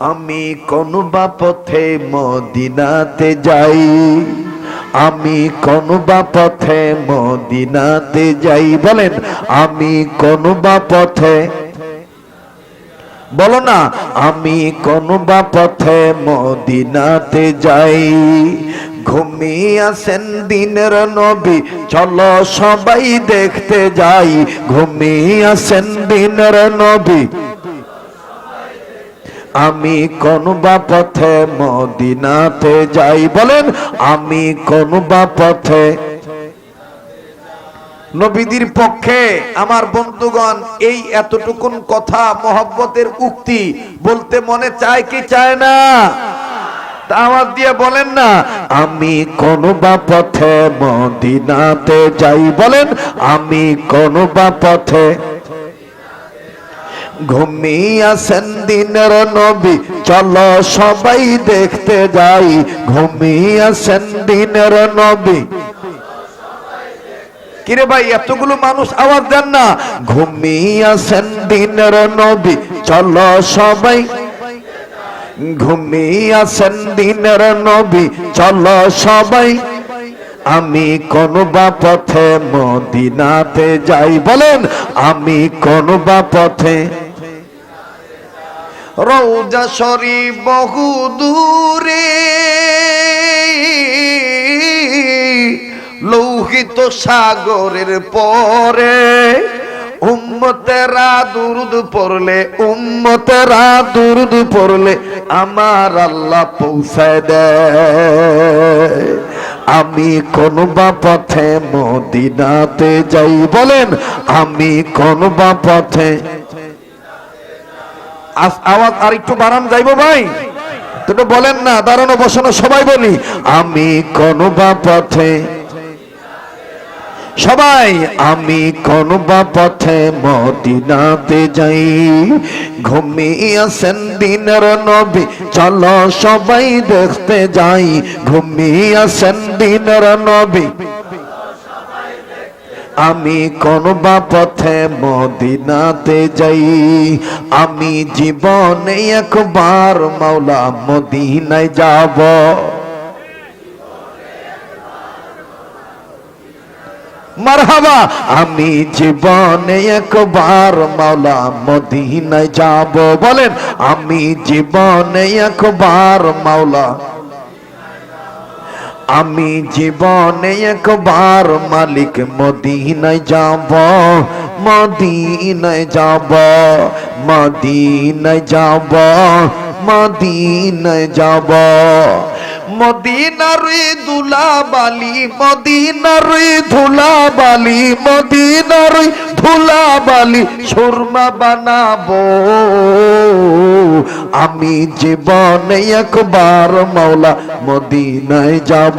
আমি কোন বা পথে মদিনাতে যাই? আমি কোন বা পথে মদিনাতে যাই? বলেন, আমি কোন বা পথে বলো না, আমি কোন বা পথে মদিনাতে যাই? ঘুমিয়ে আসেন দিনের নবী, চলো সবাই দেখতে যাই। ঘুমিয়ে আসেন দিনের নবী আমি কোন বা পথে মদিনাতে যাই। বলেন, আমি কোন বা পথে নবীদের পক্ষে আমার বন্ধুগণ, এই এতটুকুন কথা মহব্বতের উক্তি বলতে মনে চায় কি চায় না? আওয়াজ দিয়ে বলেন না, আমি কোন বা পথে মদিনাতে যাই। বলেন, আমি কোন বা পথে ঘুমিয়ে আসেন দিনের নবী, চলো সবাই দেখতে যাই। ঘুমিয়ে আসেন দিনের নবী। কিরে ভাই, এতগুলো মানুষ আওয়াজ দেন না। ঘুমিয়ে আসেন দিনের নবী সবাই। ঘুমিয়ে আসেন দিনের নবী, চলো সবাই। আমি কোন বা পথে মদিনাতে যাই। বলেন, আমি কোন বা পথে রৌজা শরী বহু দূরে। লৌহিত সাগরের পরে উম্মতেরা দুরুদ পড়লে, উম্মতেরা দুরুদ পড়লে আমার আল্লাহ পৌঁছায় দেয়। আমি কোন বা পথে মদিনাতে যাই, বলেন, আমি কোন বা পথে আওয়াজ আর একটু বাড়ান, যাইবো ভাই? তো বলেন না, দাঁড়ানো, বসানো, সবাই বলি, আমি কোন বা পথে সবাই, আমি কোন বা পথে মদিনাতে যাই, ঘুমিয়ে আসেন দিনের নবী, চলো সবাই দেখতে যাই, ঘুমিয়ে আসেন দিনের নবী। আমি কোন বা পথে মদিনাতে যাই। আমি জীবনে একবার মাওলা মদিনায় যাব। মারহাবা, আমি জীবনে একবার মাওলা মদিনায় যাব। বলেন, আমি জীবনে একবার মাওলা আমি জীবনে একবার মালিক মদিনায় যাব মদিনায় যাব মদিনায় যাব মদিনায় যাব। মদিনার দুলা বালি মদিনার ধুলা বালি মদিনার ধুলা বালি সুরমা বানাবো। আমি জীবনে একবার মাওলা মদিনায় যাব।